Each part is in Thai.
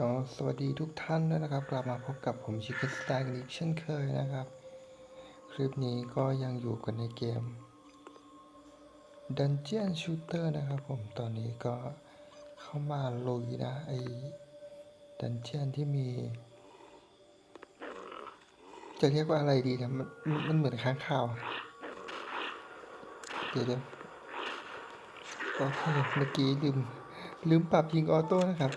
ก็สวัสดีทุกท่านด้วยนะครับ กลับมาพบกับผมชิคกี้สไตล์กันอีกเช่นเคยนะครับ คลิปนี้ก็ยังอยู่กันในเกม Dungeon Shooter นะครับผมตอนนี้ก็เข้ามาลุยนะ ไอ้ดันเจียนที่มี จะเรียกว่าอะไรดีนะมันมันเหมือนค้างคาวเดี๋ยวเดี๋ยวโอเคเมื่อกี้ลืมลืมปรับยิงออโต้นะครับ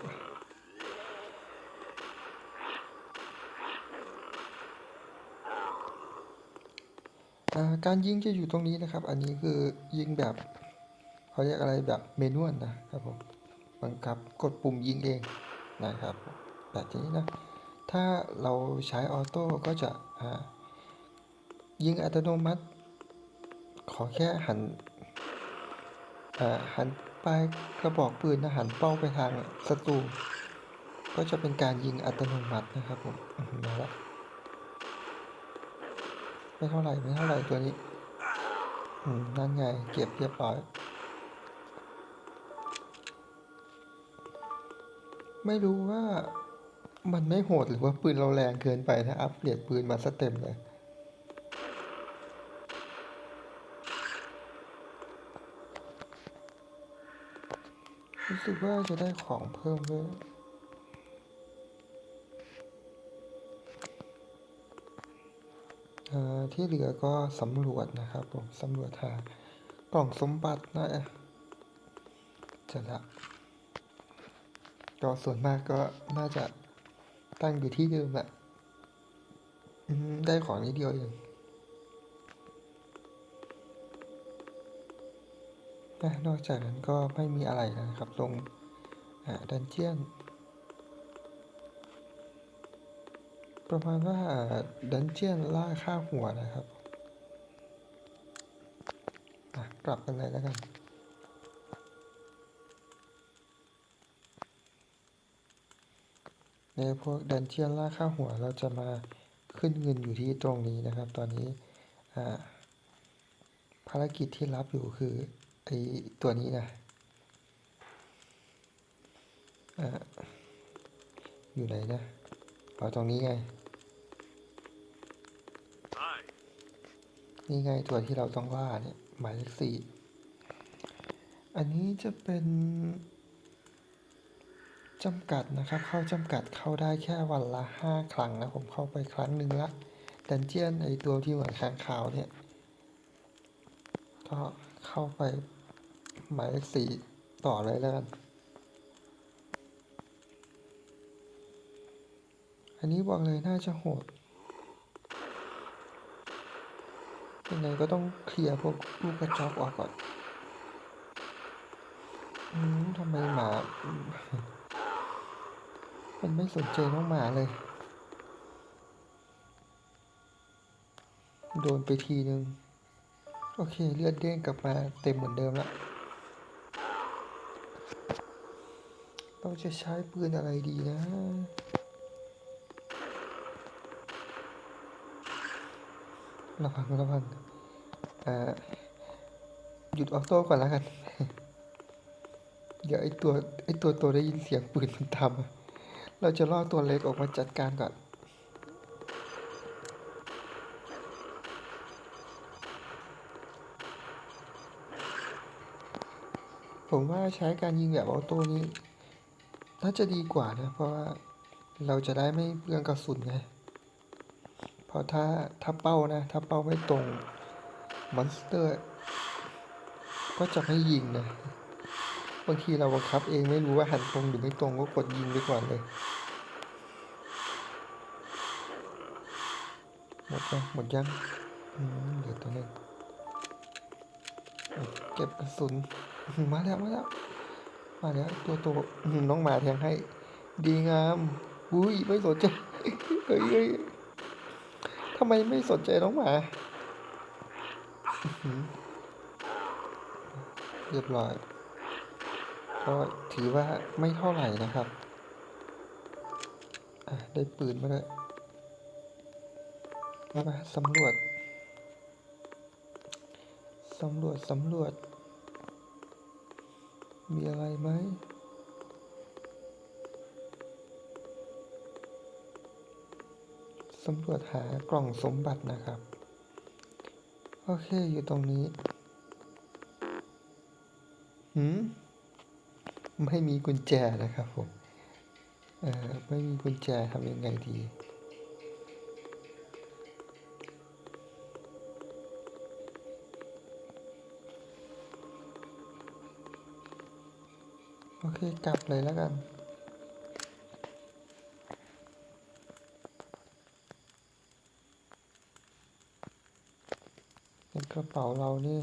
การยิงจะอยู่ตรงนี้นะครับ อันนี้คือยิงแบบเขาเรียกอะไรแบบเมนวลนะครับผมบังคับกดปุ่มยิงเองนะครับ แบบนี้นะ ถ้าเราใช้ออโต้ก็จะยิงอัตโนมัติ ขอแค่หันหันปลายกระบอกปืนนะหันเป้าไปทางศัตรูก็จะเป็นการยิงอัตโนมัตินะครับผมอื้อหือมาแล้ว ไม่เท่าไหร่ไม่เท่าไหร่ตัวนี้อืมนั่นไงเก็บเรียบร้อย ไม่รู้ว่ามันไม่โหดหรือว่าปืนเราแรงเกินไปถ้าอัปเกรดปืนมาสเต็มเลยรู้สึกว่าจะได้ของเพิ่มด้วย ที่เหลือก็สำรวจนะครับผมสำรวจหากล่องสมบัตินะจะละก็ส่วนมากก็น่าจะตั้งอยู่ที่เดิมแหละได้ของนิดเดียวเองนอกจากนั้นก็ไม่มีอะไรนะครับ ลงดันเจียน ประมาณว่าดันเจียนล่าค่าหัวนะครับกลับกันเลยแล้วกันในพวกดันเจียนล่าค่าหัวเราจะมาขึ้นเงินอยู่ที่ตรงนี้นะครับ ตอนนี้ภารกิจที่รับอยู่คือไอตัวนี้นะออยู่ไหนนะเอาตรงนี้ไง นี่ไงตัวที่เราต้องล่าเนี่ยหมายเลขสี่อันนี้จะเป็นจำกัดนะครับ เข้าจำกัดเข้าได้แค่วันละห้าครั้งนะ ผมเข้าไปครั้งหนึ่งละดันเจียนไอตัวที่เหมือนค้างคาวเนี่ย ก็เข้าไปหมายเลขสี่ต่อเลยแล้วกัน อันนี้บอกเลยน่าจะโหด ยังไงก็ต้องเคลียร์พวกลูกกระจอกออกก่อนอืมทำไมหมามมันไม่สนใจน้องหมาเลย โดนไปทีนึง โอเค เลือดเด้งกลับมาเต็มเหมือนเดิมละเราจะใช้ปืนอะไรดีนะ ระวังระวังอ่าหยุดออโต้ก่อนแล้วกัน เดี๋ยวไอตัวไอตัวโตได้ยินเสียงปืนมันทำเราจะล่อตัวเล็กออกมาจัดการก่อนผมว่าใช้การยิงแบบออโต้นี้น่าจะดีกว่านะ เพราะว่าเราจะได้ไม่เปลืองกระสุนไง ราะถ้าถ้าเป้านะ ถ้าเป้าไม่ตรงมอนสเตอร์ ก็จะไม่ยิงนะ บางทีเราบังคับเองไม่รู้ว่าหันตรงหรือไม่ตรงก็กดยิงไปก่อนเลยหมดยังหมดยังเหลือตัวหนึงอะเก็บกระสุน มาแล้วมาแล้วมาแล้วตัวโตน้องหมาแทงให้ ดีงาม อุ้ยไม่สนใจเฮ้ยเฮ้ย ทำไมไม่สนใจน้องหมาอื้อหือเรียบร้อย ก็ถือว่าไม่เท่าไหร่นะครับได้ปืนมาแล้วมาสำรวจ สำรวจ สำรวจ มีอะไรไหม สำรวจหากล่องสมบัตินะครับ โอเคอยู่ตรงนี้หืมไม่มีกุญแจนะครับผม เอ่อ ไม่มีกุญแจทำยังไงดีโอเค กลับเลยแล้วกัน ในกระเป๋าเรานี่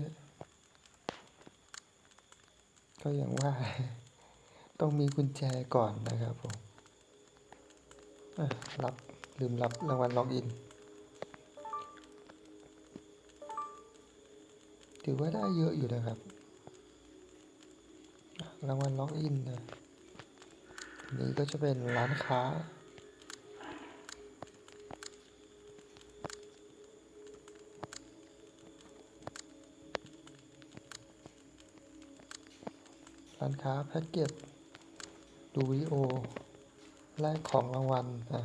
ก็อย่างว่า ต้องมีกุญแจก่อนนะครับผมรับลืมรับรางวัลล็อกอิน ถือว่าได้เยอะอยู่นะครับ รางวัลล็อกอินนะนี้ก็จะเป็นร้านค้า ร้านค้าแพ็กเกจดูวิดีโอแลกของรางวัลอะ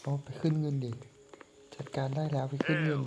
โอ้ไปขึ้นเงินดิ จัดการได้แล้วไปขึ้นเงิน